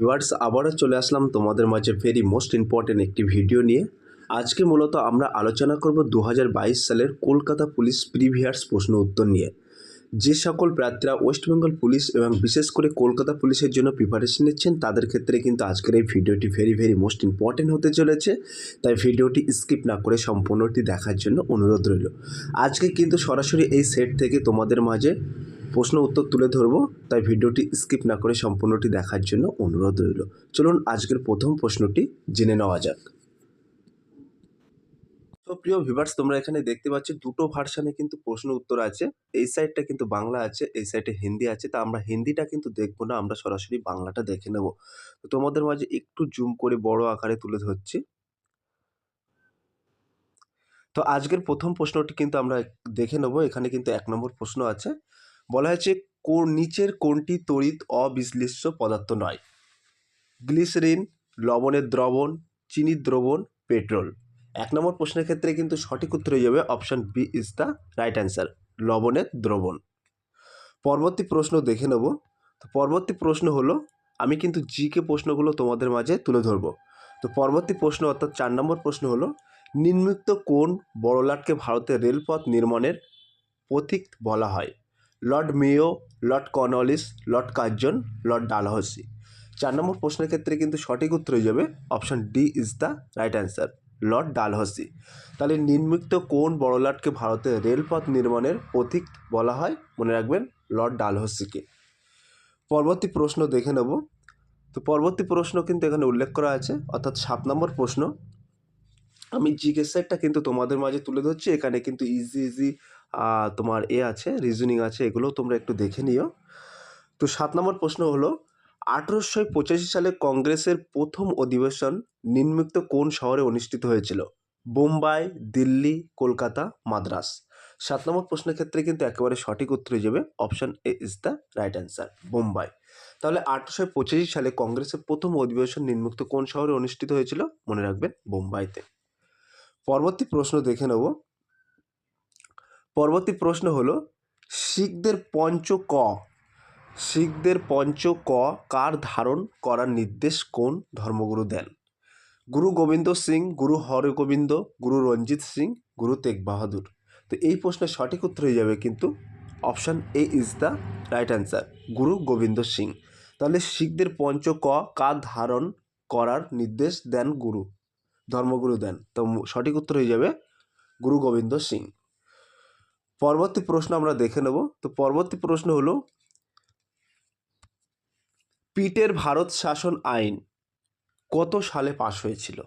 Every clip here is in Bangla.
ভিউয়ার্স, আবারও চলে আসলাম তোমাদের মাঝে ভেরি মোস্ট ইম্পর্টেন্ট একটি ভিডিও নিয়ে। আজকে মূলত আমরা আলোচনা করব দু হাজার বাইশ সালের কলকাতা পুলিশ প্রিভিয়ার্স প্রশ্ন উত্তর নিয়ে। যে সকল প্রার্থীরা ওয়েস্ট বেঙ্গল পুলিশ এবং বিশেষ করে কলকাতা পুলিশের জন্য প্রিপারেশন নিচ্ছেন, তাদের ক্ষেত্রে কিন্তু আজকের এই ভিডিওটি ভেরি ভেরি মোস্ট ইম্পর্টেন্ট হতে চলেছে। তাই ভিডিওটি স্কিপ না করে সম্পূর্ণটি দেখার জন্য অনুরোধ রইল। আজকে কিন্তু সরাসরি এই সেট থেকে তোমাদের মাঝে প্রশ্ন উত্তর তুলে ধরবো, তাই ভিডিওটি স্কিপ না করে সম্পূর্ণটি দেখার জন্য অনুরোধ রইল। চলুন আজকের প্রথম প্রশ্নটি জেনে নেওয়া যাক। তো প্রিয় ভিভার্স তোমরা এখানে দেখতে পাচ্ছ দুটো ভার্সানে কিন্তু প্রশ্ন উত্তর আছে। এই সাইডটা কিন্তু বাংলা আছে, এই সাইডে হিন্দি আছে। তা আমরা হিন্দিটা কিন্তু দেখব না, আমরা সরাসরি বাংলাটা দেখে নেব। তো তোমাদের মাঝে একটু জুম করে বড় আকারে তুলে ধরছি। তো আজকের প্রথম প্রশ্নটি কিন্তু আমরা দেখে নেব, এখানে কিন্তু এক নম্বর প্রশ্ন আছে। বলা হয়েছে, কোন নিচের কোনটি তড়িৎ অবিশ্লিষ্ট পদার্থ নয়। গ্লিসারিন, লবণের দ্রবণ, চিনির দ্রবণ, পেট্রোল। এক নম্বর প্রশ্নের ক্ষেত্রে কিন্তু সঠিক উত্তর হয়ে যাবে option B is the right answer, লবণের দ্রবণ। পরবর্তী প্রশ্ন দেখে নেব। তো পরবর্তী প্রশ্ন হলো, আমি কিন্তু জিকে প্রশ্নগুলো তোমাদের মাঝে তুলে ধরবো। তো পরবর্তী প্রশ্ন অর্থাৎ চার নম্বর প্রশ্ন হলো, নিম্নোক্ত কোন বড়লাটকে ভারতের রেলপথ নির্মাণের পথিক বলা হয়? Lord Mayo, lord Cornwallis lord Curzon, lord Dalhousie. চার নম্বর প্রশ্নের ক্ষেত্রে কিন্তু সঠিক উত্তর হয়ে যাবে option D is the right answer, lord Dalhousie. তাহলে নিম্নোক্ত কোন বড়লাটকে ভারতের রেলপথ নির্মাণের পথিক বলা হয়? মনে রাখবেন, লর্ড ডালহসিকে। পরবর্তী প্রশ্ন দেখে নেব। তো পরবর্তী প্রশ্ন কিন্তু এখানে উল্লেখ করা আছে, অর্থাৎ সাত নম্বর প্রশ্ন। আমি জিজ্ঞেস কিন্তু তোমাদের মাঝে তুলে ধরছি, এখানে কিন্তু ইজি ইজি তোমার এ আছে রিজনিং আছে, এগুলো তোমরা একটু দেখে নিও। তো সাত নম্বর প্রশ্ন হলো, আঠেরোশো পঁচাশি সালে কংগ্রেসের প্রথম অধিবেশন নিম্নোক্ত কোন শহরে অনুষ্ঠিত হয়েছিল? বোম্বাই, দিল্লি, কলকাতা, মাদ্রাস। সাত নম্বর প্রশ্নের ক্ষেত্রে কিন্তু একেবারে সঠিক উত্তর হয়ে যাবে option A is the right answer Bombay. তাহলে আঠেরোশো সালে কংগ্রেসের প্রথম অধিবেশন নিম্নোক্ত কোন শহরে অনুষ্ঠিত হয়েছিল? মনে রাখবেন, বোম্বাইতে। পরবর্তী প্রশ্ন দেখে নেব পরবর্তী প্রশ্ন হলো, শিখদের পঞ্চ ক। শিখদের পঞ্চ ক কার ধারণ করার নির্দেশ কোন ধর্মগুরু দেন? গুরু গোবিন্দ সিং, গুরু হরগোবিন্দ, গুরু রঞ্জিত সিং, গুরু তেগ বাহাদুর। তো এই প্রশ্নের সঠিক উত্তর হয়ে যাবে কিন্তু option A is the right answer Guru Gobind Singh. তাহলে শিখদের পঞ্চ ক কার ধারণ করার নির্দেশ দেন গুরু, ধর্মগুরু দেন। তো সঠিক উত্তর হয়ে যাবে গুরু গোবিন্দ সিং। পরবর্তী প্রশ্ন আমরা দেখে নেব। তো পরবর্তী প্রশ্ন হলো, পিটের ভারত শাসন আইন কত সালে পাশ হয়েছিল?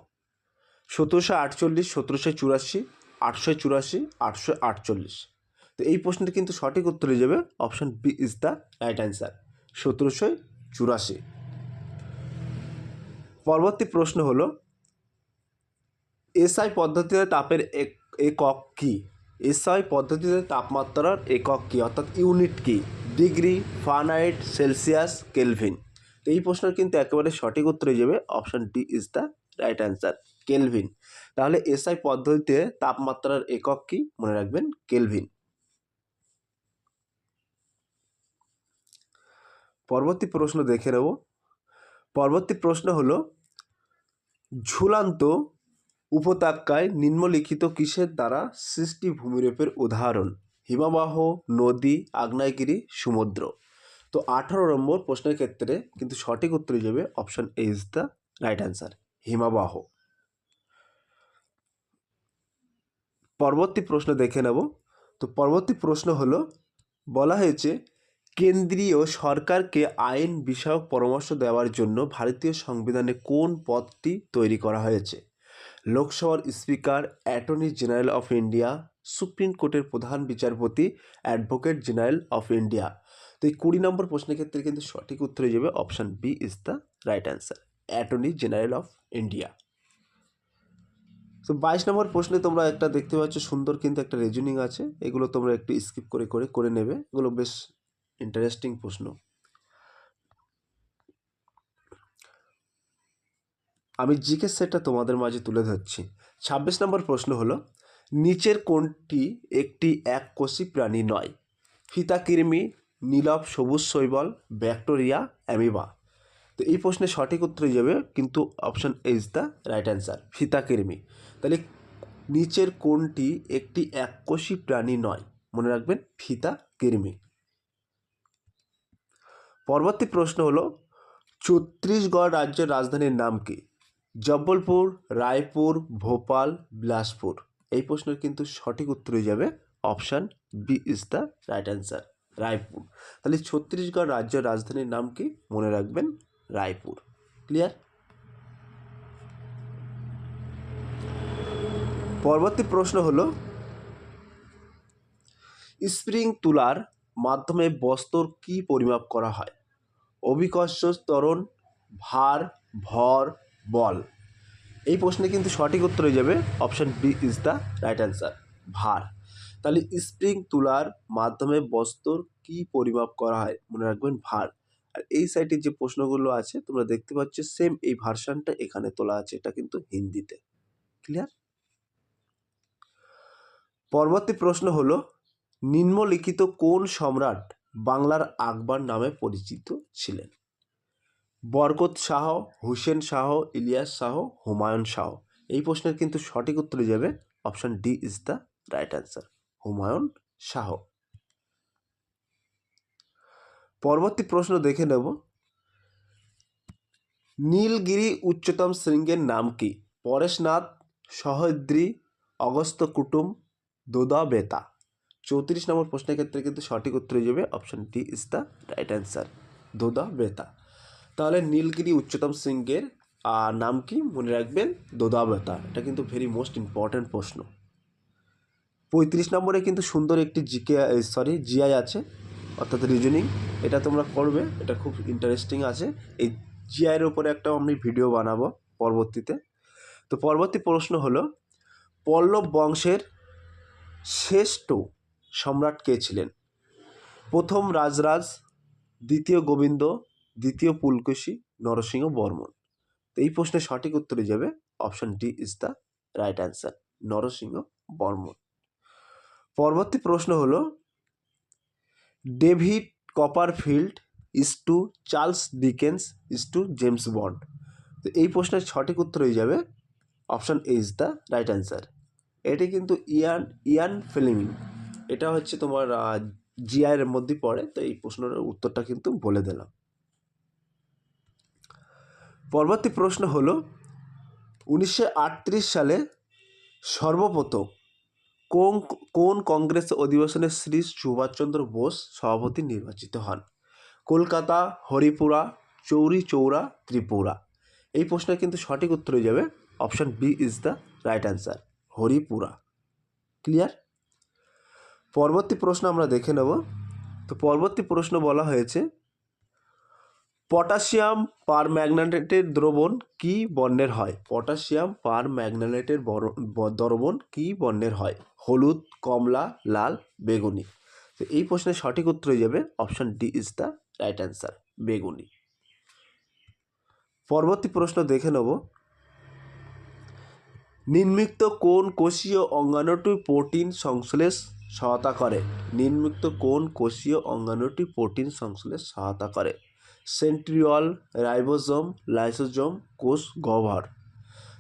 সতেরোশো আটচল্লিশ, সতেরোশো চুরাশি, আটশো চুরাশি, আটশো আটচল্লিশ। তো এই প্রশ্নটি কিন্তু সঠিক উত্তর হয়ে যাবে। Option B is the right answer. সতেরোশো চুরাশি। পরবর্তী প্রশ্ন হলো, এসআই পদ্ধতিতে তাপের এক, একক কী? এসআই পদ্ধতিতে তাপমাত্রার একক কী, অর্থাৎ ইউনিট কী? Degree Fahrenheit Celsius Kelvin. তো এই প্রশ্নের কিন্তু একেবারে সঠিক উত্তর হয়ে যাবে option D is the right answer, Kelvin. তাহলে এসআই পদ্ধতিতে তাপমাত্রার একক কী? মনে রাখবেন, কেলভিন। পরবর্তী প্রশ্ন দেখে নেব। পরবর্তী প্রশ্ন হলো, ঝুলান্ত উপত্যকায় নিম্নলিখিত কিসের দ্বারা সৃষ্টি ভূমিরূপের উদাহরণ? হিমাবাহ, নদী, আগ্নেয়গিরি, সমুদ্র। তো আঠারো নম্বর প্রশ্নের ক্ষেত্রে কিন্তু সঠিক উত্তর হিসেবে option A is the right answer হিমাবাহ। পরবর্তী প্রশ্ন দেখে নেব। তো পরবর্তী প্রশ্ন হলো, বলা হয়েছে, কেন্দ্রীয় সরকারকে আইন বিষয়ক পরামর্শ দেওয়ার জন্য ভারতীয় সংবিধানে কোন পদটি তৈরি করা হয়েছে? লোকসভার speaker, attorney general of India, supreme কোর্টের প্রধান বিচারপতি, অ্যাডভোকেট জেনারেল অফ ইন্ডিয়া। তো এই কুড়ি নম্বর প্রশ্নের ক্ষেত্রে কিন্তু সঠিক উত্তর হয়ে যাবে option B is the right answer, attorney general of India. তো বাইশ নম্বর প্রশ্নে তোমরা একটা দেখতে পাচ্ছ, সুন্দর কিন্তু একটা রিজনিং আছে। এগুলো তোমরা একটু স্কিপ করে করে করে নেবে। এগুলো বেশ ইন্টারেস্টিং প্রশ্ন। আমি জিকে সেটটা তোমাদের মাঝে তুলে ধরছি। ছাব্বিশ নম্বর প্রশ্ন হলো, নিচের কোনটি একটি এককোষী প্রাণী নয়। ফিতা ফিতাকৃমি নীলব, সবুজ শৈবল, ব্যাকটেরিয়া, অ্যামিবা। তো এই প্রশ্নের সঠিক উত্তর যাবে কিন্তু option is the right answer ফিতাকৃমি তাহলে নিচের কোনটি একটি এককোষী প্রাণী নয়। মনে রাখবেন ফিতা কৃমি পরবর্তী প্রশ্ন হলো ছত্তিশগড় রাজ্যের রাজধানীর নাম কি? জব্বলপুর, রায়পুর, ভোপাল, বিলাসপুর। এই প্রশ্নের কিন্তু সঠিক উত্তর হয়ে যাবে option B is the right answer Raipur. তাহলে ছত্তিশগড় রাজ্যের রাজধানীর নাম কি? মনে রাখবেন, রায়পুর। ক্লিয়ার পরবর্তী প্রশ্ন হলো, স্প্রিং তুলার মাধ্যমে বস্তুর কি পরিমাপ করা হয়? অভিকর্ষ ত্বরণ, ভার, ভর বল। এই প্রশ্নে কিন্তু সঠিক উত্তর হয়ে যাবে option B is the right answer ভার। তাহলে স্প্রিং তুলার মাধ্যমে বস্তুর কি পরিমাপ করা হয়? মনে রাখবেন ভার। আর এই সাইডে যে প্রশ্নগুলো আছে, তোমরা দেখতে পাচ্ছ সেম এই ভার্সানটা এখানে তোলা আছে, এটা কিন্তু হিন্দিতে। ক্লিয়ার পরবর্তী প্রশ্ন হলো, নিম্নলিখিত কোন সম্রাট বাংলার আকবর নামে পরিচিত ছিলেন? বরকত শাহ হুসেন শাহ ইলিয়াস শাহ হুমায়ুন শাহ এই প্রশ্নের কিন্তু সঠিক উত্তর যাবে option D is the right answer, Humayun Shah পরবর্তী প্রশ্ন দেখে নেব। নীলগিরি উচ্চতম শৃঙ্গের নাম কি? পরেশনাথ, সহদ্রি অগস্ত কুটুম, দোদা বেতা। চৌত্রিশ নম্বর প্রশ্নের ক্ষেত্রে কিন্তু সঠিক উত্তর যাবে option D is the right answer, Doda Betta. তাহলে নীলগিরি উচ্চতম আহ, নাম কি? মনে রাখবেন দোদা বেতা এটা কিন্তু ভেরি মোস্ট ইম্পর্ট্যান্ট প্রশ্ন। পঁয়ত্রিশ নম্বরে কিন্তু সুন্দর একটি জিকে সরি জিআই আছে অর্থাৎ রিজনিং এটা তোমরা করবে এটা খুব ইন্টারেস্টিং আছে। এই জিআইয়ের উপরে একটা আমি ভিডিও বানাবো পরবর্তীতে। তো পরবর্তী প্রশ্ন হলো পল্লব বংশের শ্রেষ্ঠ সম্রাট কে ছিলেন? প্রথম রাজরাজ দ্বিতীয় গোবিন্দ দ্বিতীয় পুলকেশী, নরসিংহ বর্মন তো এই প্রশ্নের সঠিক উত্তরে যাবে option D is the right answer, Narasimha Varman পরবর্তী প্রশ্ন হলো, David Copperfield is to Charles Dickens is to James Bond. তো এই প্রশ্নের সঠিক উত্তর হয়ে যাবে option A is the right answer. এটি কিন্তু ইয়ান ইয়ান ফিলিমিং এটা হচ্ছে তোমার জিআইয়ের মধ্যে পড়ে, তো এই প্রশ্নের উত্তরটা কিন্তু বলে দিলাম। পরবর্তী প্রশ্ন হলো, উনিশশো আটত্রিশ সালে সর্বপ্রথম কোন কোন কংগ্রেস অধিবেশনে শ্রী সুভাষচন্দ্র বোস সভাপতি নির্বাচিত হন? কলকাতা, হরিপুরা, চৌরি চৌরা, ত্রিপুরা। এই প্রশ্নের কিন্তু সঠিক উত্তর হয়ে যাবে, option B is the right answer, Haripura. Clear? পরবর্তী প্রশ্ন আমরা দেখে নেব। তো পরবর্তী প্রশ্ন বলা হয়েছে পটাশিয়াম পার ম্যাগনেটের দ্রবণ কি বর্ণের হয়? পটাশিয়াম পার ম্যাগনেটের দ্রবণ কি বর্ণের হয়? হলুদ, কমলা, লাল, বেগুনি। তো এই প্রশ্নের সঠিক উত্তর হয়ে যাবে option D is the right answer, বেগুনি। পরবর্তী প্রশ্ন দেখে নেব। নিম্নলিখিত কোন কোষীয় অঙ্গাণুটি প্রোটিন সংশ্লেষ সহায়তা করে? নিম্নলিখিত কোন কোষীয় অঙ্গাণুটি প্রোটিন সংশ্লেষ সহায়তা করে? সেন্ট্রিওল রাইবোজোম লাইসোজোম, কোষ গহ্বর।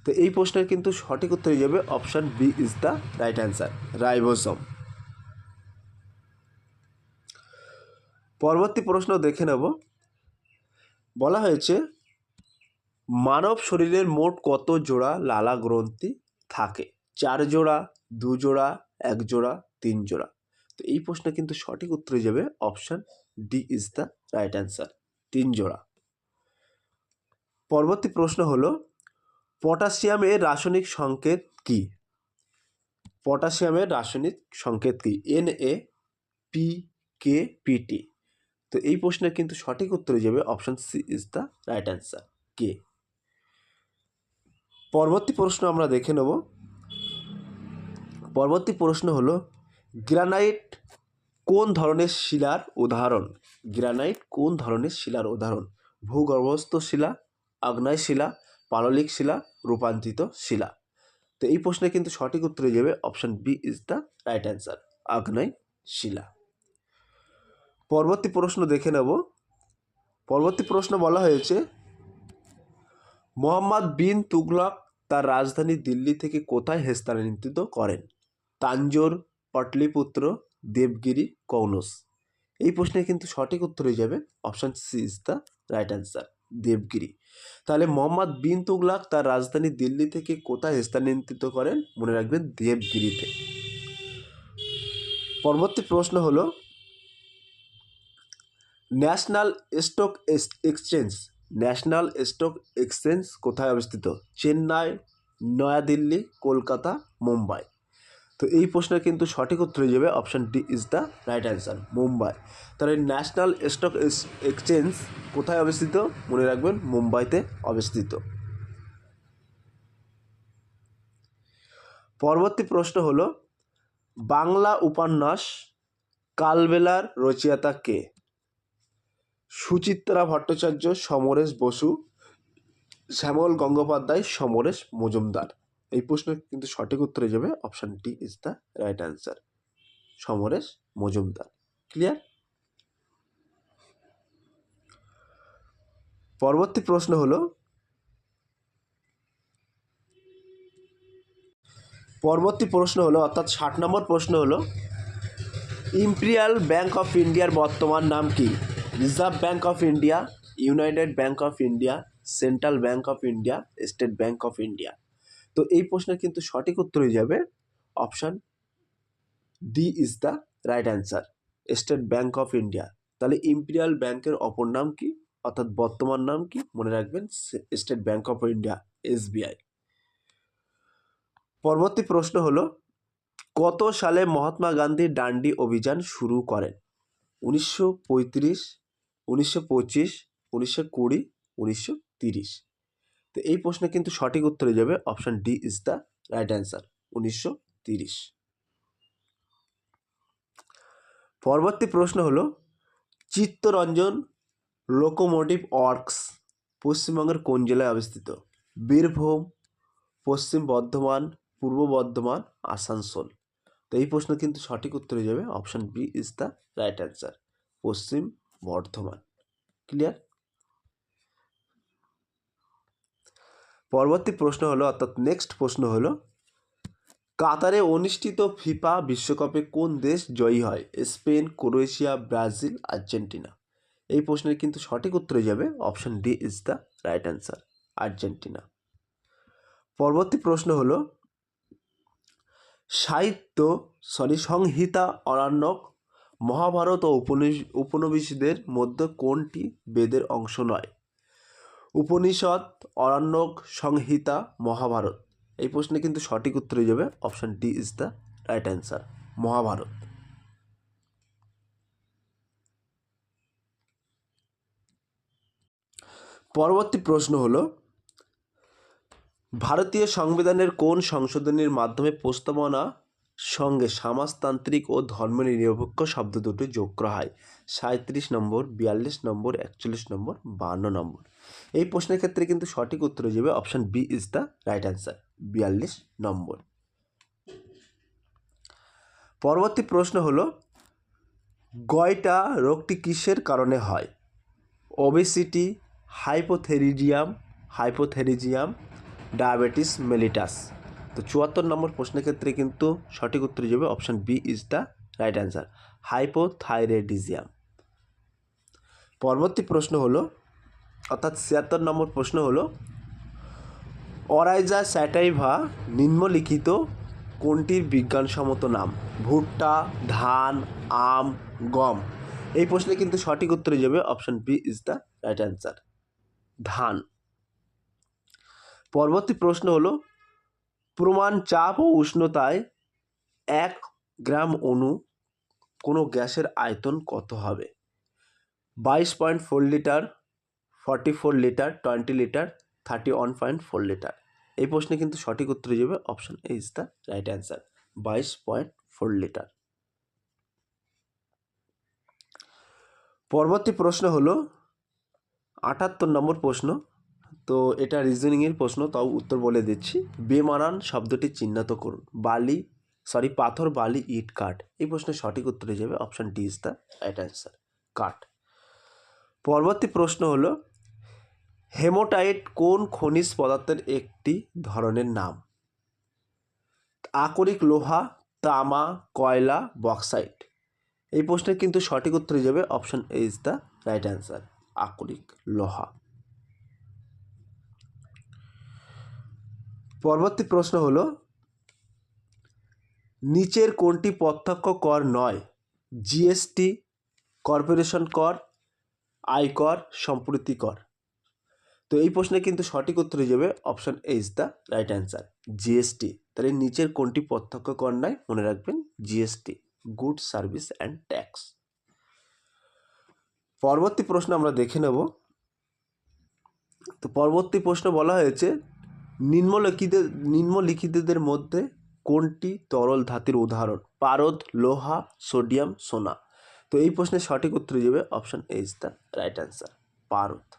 তো এই প্রশ্নের কিন্তু সঠিক উত্তর হয়ে যাবে option B is the right answer ribosome পরবর্তী প্রশ্ন দেখে নেব। বলা হয়েছে, মানব শরীরের মোট কত জোড়া লালা গ্রন্থি থাকে? চার জোড়া, দু জোড়া, এক জোড়া, তিন জোড়া। তো এই প্রশ্নে কিন্তু সঠিক উত্তর যাবে option D is the right answer. তিন জোড়া। পরবর্তী প্রশ্ন হলো, পটাশিয়ামের রাসায়নিক সংকেত কি? পটাশিয়ামের রাসায়নিক সংকেত কি? N A P K PT তো এই প্রশ্নের কিন্তু সঠিক উত্তর যাবে option C is the right answer K পরবর্তী প্রশ্ন আমরা দেখে নেব। পরবর্তী প্রশ্ন হলো গ্রানাইট কোন ধরনের শিলার উদাহরণ? গ্রানাইট কোন ধরনের শিলার উদাহরণ? ভূগর্ভস্থ শিলা, আগ্নেয় শিলা, পাললিক শিলা, রূপান্তরিত শিলা? তো এই প্রশ্নে কিন্তু সঠিক উত্তর যাবে option B is the right answer, আগ্নেয় শিলা। পরবর্তী প্রশ্ন দেখে নেব। পরবর্তী প্রশ্ন বলা হয়েছে, মোহাম্মদ বিন তুগলক তার রাজধানী দিল্লি থেকে কোথায় স্থানান্তরিত করেন? তাঞ্জোর, পাটলিপুত্র দেবগিরি কৌনস। এই প্রশ্নের কিন্তু সঠিক উত্তর হয়ে যাবে option C is the right answer Devagiri. তাহলে মোহাম্মদ বিন তুগলাক তার রাজধানী দিল্লি থেকে কোথায় স্থানান্তরিত করেন? মনে রাখবেন দেবগিরিতে। পরবর্তী প্রশ্ন হলো, national stock exchange, national stock exchange কোথায় অবস্থিত? চেন্নাই, নয়াদিল্লি, কলকাতা, মুম্বাই। তো এই প্রশ্নের কিন্তু সঠিক উত্তর হয়ে যাবে option D is the right answer Mumbai. তাহলে ন্যাশনাল স্টক এক্সচেঞ্জ কোথায় অবস্থিত? মনে রাখবেন, মুম্বাইতে অবস্থিত। পরবর্তী প্রশ্ন হলো, বাংলা উপন্যাস কালবেলার রচয়িতা কে? সুচিত্রা ভট্টাচার্য, সমরেশ বসু, শ্যামল গঙ্গোপাধ্যায়, সমরেশ মজুমদার। এই প্রশ্নের কিন্তু সঠিক উত্তর হয়ে যাবে option D is the right answer Samaresh Majumdar clear পরবর্তী প্রশ্ন হলো, পরবর্তী প্রশ্ন হলো, অর্থাৎ ষাট নম্বর প্রশ্ন হলো, ইম্পেরিয়াল ব্যাংক অফ ইন্ডিয়ার বর্তমান নাম কি? Reserve bank of India, united bank of India, central bank of India, state bank of India. তো এই প্রশ্নের কিন্তু সঠিক উত্তর যাবে option D is the right answer state bank of India তাহলে ইম্পেরিয়াল ব্যাংকের অপর নাম কি? অর্থাৎ বর্তমান নাম কি? মনে রাখবেন state bank of India SBI পরবর্তী প্রশ্ন হলো, কত সালে মহাত্মা গান্ধী ডান্ডি অভিযান শুরু করেন? উনিশশো পঁয়ত্রিশ, উনিশশো পঁচিশ, উনিশশো কুড়ি, উনিশশো তিরিশ। তো এই প্রশ্নে কিন্তু সঠিক উত্তর যাবে option D is the right answer, উনিশশো তিরিশ। পরবর্তী প্রশ্ন হলো, চিত্তরঞ্জন লোকোমোটিভ ওয়ার্কস পশ্চিমবঙ্গের কোন জেলায় অবস্থিত? বীরভূম, পশ্চিম বর্ধমান, পূর্ব বর্ধমান, আসানসোল। তো এই প্রশ্ন কিন্তু সঠিক উত্তর যাবে, option B is the right answer, Paschim Bardhaman. Clear? পরবর্তী প্রশ্ন হলো, অর্থাৎ নেক্সট প্রশ্ন হলো, কাতারে অনুষ্ঠিত ফিফা বিশ্বকাপে কোন দেশ জয়ী হয়? Spain, Croatia, Brazil, Argentina. এই প্রশ্নের কিন্তু সঠিক উত্তরে যাবে option D is the right answer Argentina. পরবর্তী প্রশ্ন হলো, সাহিত্য সরি সংহিতা অরণ্যক মহাভারত ও উপনিষদের মধ্যে কোনটি বেদের অংশ নয়? উপনিষদ অরণ্যক সংহিতা, মহাভারত। এই প্রশ্নে কিন্তু সঠিক উত্তর হয়ে যাবে option D is the right answer, Mahabharata. পরবর্তী প্রশ্ন হলো, ভারতীয় সংবিধানের কোন সংশোধনীর মাধ্যমে প্রস্তাবনা সঙ্গে সমাজতান্ত্রিক ও ধর্মনিরপেক্ষ শব্দ দুটো যোগ করা হয়। সাঁত্রিশ নম্বর, বিয়াল্লিশ নম্বর, একচল্লিশ নম্বর, বান্ন নম্বর। এই প্রশ্নের ক্ষেত্রে কিন্তু সঠিক উত্তর হয়ে যাবে option B is the right answer, বিয়াল্লিশ নম্বর। পরবর্তী প্রশ্ন হলো, গয়টা রোগটি কিসের কারণে হয়? Obesity, hypothyroidism hypothyroidism, diabetes, mellitus. তো চুয়াত্তর নম্বর প্রশ্নের ক্ষেত্রে কিন্তু সঠিক উত্তর যাবে option B is the right answer hypothyroidism পরবর্তী প্রশ্ন হলো, অর্থাৎ ছিয়াত্তর নম্বর প্রশ্ন হলো অরাইজা স্যাটাইভা নিম্নলিখিত কোনটির বিজ্ঞানসম্মত নাম? ভুট্টা, ধান, আম, গম। এই প্রশ্নে কিন্তু সঠিক উত্তর যাবে option B is the right answer ধান। পরবর্তী প্রশ্ন হলো প্রমাণ চাপ ও উষ্ণতায় এক গ্রাম অণু কোনো গ্যাসের আয়তন কত হবে? বাইশ point four litre, forty four litre, twenty litre, thirty one point four litre. এই প্রশ্নে কিন্তু সঠিক উত্তর যাবে option A is the right answer. বাইশ পয়েন্ট ফোর লিটার। পরবর্তী প্রশ্ন হলো আটাত্তর নম্বর প্রশ্ন তো এটা রিজনিংয়ের প্রশ্ন, তাও উত্তর বলে দিচ্ছি। বেমানান শব্দটি চিহ্নিত করুন। বালি সরি পাথর, বালি, ইট, কাঠ। এই প্রশ্নের সঠিক উত্তর হয়ে যাবে option D is the right answer কাঠ। পরবর্তী প্রশ্ন হলো, হেমোটাইট কোন খনিজ পদার্থের একটি ধরনের নাম? আকরিক লোহা, তামা, কয়লা, বক্সাইট। এই প্রশ্নের কিন্তু সঠিক উত্তর যাবে option A is the right answer আকরিক লোহা। পরবর্তী প্রশ্ন হলো, নিচের কোনটি প্রত্যক্ষ কর নয়? জিএসটি কর্পোরেশন কর আয়কর সম্প্রতি কর। তো এই প্রশ্নে কিন্তু সঠিক উত্তর হয়ে যাবে option A is the right answer GST তাহলে নিচের কোনটি প্রত্যক্ষ কর নয়? মনে রাখবেন GST good service and tax পরবর্তী প্রশ্ন আমরা দেখে নেব। তো পরবর্তী প্রশ্ন বলা হয়েছে নিম্নলিখিত, নিম্নলিখিতদের মধ্যে কোনটি তরল ধাতুর উদাহরণ? পারদ, লোহা, সোডিয়াম, সোনা। তো এই প্রশ্নের সঠিক উত্তর যাবে option A is the right answer পারদ।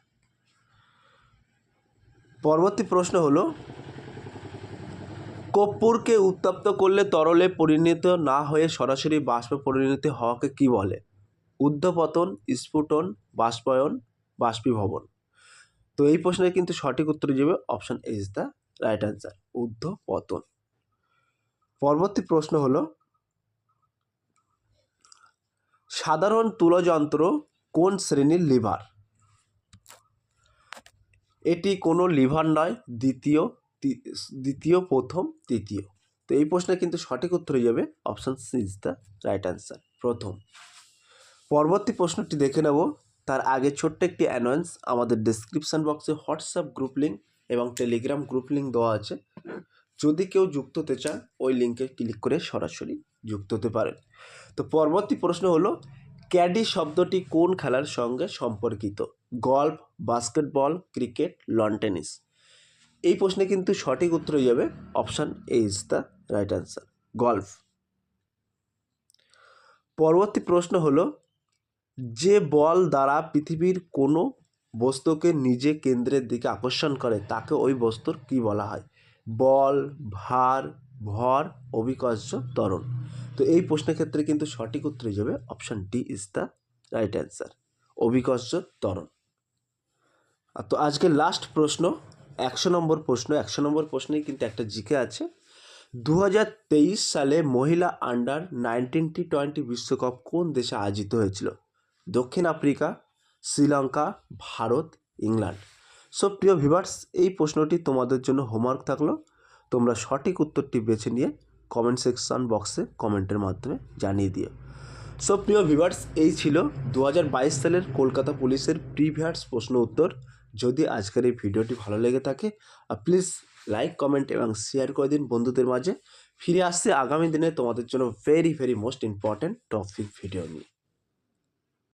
পরবর্তী প্রশ্ন হলো, কর্পূরকে উত্তপ্ত করলে তরলে পরিণত না হয়ে সরাসরি বাষ্পে পরিণত হওয়াকে কি বলে? উদ্ধপতন স্ফুটন, বাষ্পায়ন, বাষ্পীভবন। তো এই প্রশ্নের কিন্তু সঠিক উত্তর যাবে option is the right answer উদ্ধপতন পরবর্তী প্রশ্ন হলো, সাধারণ তুলযন্ত্র কোন শ্রেণির লিভার? এটি কোনো লিভার নয়, দ্বিতীয় দ্বিতীয়, প্রথম, তৃতীয়। তো এই প্রশ্নের কিন্তু সঠিক উত্তর হয়ে যাবে option C is the right answer প্রথম। পরবর্তী প্রশ্নটি দেখে নেব তার আগে ছোট্ট একটি অ্যানাউন্স আমাদের ডিসক্রিপশান বক্সে হোয়াটসঅ্যাপ গ্রুপ লিঙ্ক এবং টেলিগ্রাম গ্রুপ লিঙ্ক দেওয়া আছে। যদি কেউ যুক্ত হতে চান, ওই লিঙ্কে ক্লিক করে সরাসরি যুক্ত হতে পারেন। তো পরবর্তী প্রশ্ন হলো, ক্যাডি শব্দটি কোন খেলার সঙ্গে সম্পর্কিত? Golf basketball cricket lawn tennis এই প্রশ্নে কিন্তু সঠিক উত্তর হয়ে যাবে option A is the right answer golf. পরবর্তী প্রশ্ন হলো যে বল দ্বারা পৃথিবীর কোনো বস্তুকে নিজে কেন্দ্রের দিকে আকর্ষণ করে, তাকে ওই বস্তুর কি বলা হয়? বল, ভার, ভর, অভিকর্ষ, ত্বরণ। তো এই প্রশ্নের ক্ষেত্রে কিন্তু সঠিক উত্তর হিসেবে option D is the right answer অভিকর্ষ, ত্বরণ। তো আজকে লাস্ট প্রশ্ন, একশো নম্বর প্রশ্ন। একশো নম্বর প্রশ্নেই কিন্তু একটা জিকে আছে। দু হাজার তেইশ সালে মহিলা আন্ডার নাইনটিন টি টোয়েন্টি বিশ্বকাপ কোন দেশে আয়োজিত হয়েছিল? দক্ষিণ Africa, Sri Lanka, Bharat, England. So প্রিয় ভিভার্স এই প্রশ্নটি তোমাদের জন্য হোমওয়ার্ক থাকল। তোমরা সঠিক উত্তরটি বেছে নিয়ে কমেন্ট সেকশন বক্সে কমেন্টের মাধ্যমে জানিয়ে দিও। সো প্রিয় ভিভার্স এই ছিল দু হাজার বাইশ সালের কলকাতা পুলিশের প্রিভিয়ার্স প্রশ্ন উত্তর। যদি আজকের এই ভিডিওটি ভালো লেগে থাকে প্লিজ লাইক কমেন্ট এবং শেয়ার করে দিন বন্ধুদের মাঝে। ফিরে আসছে আগামী দিনে তোমাদের জন্য very very most important topic video নিয়ে।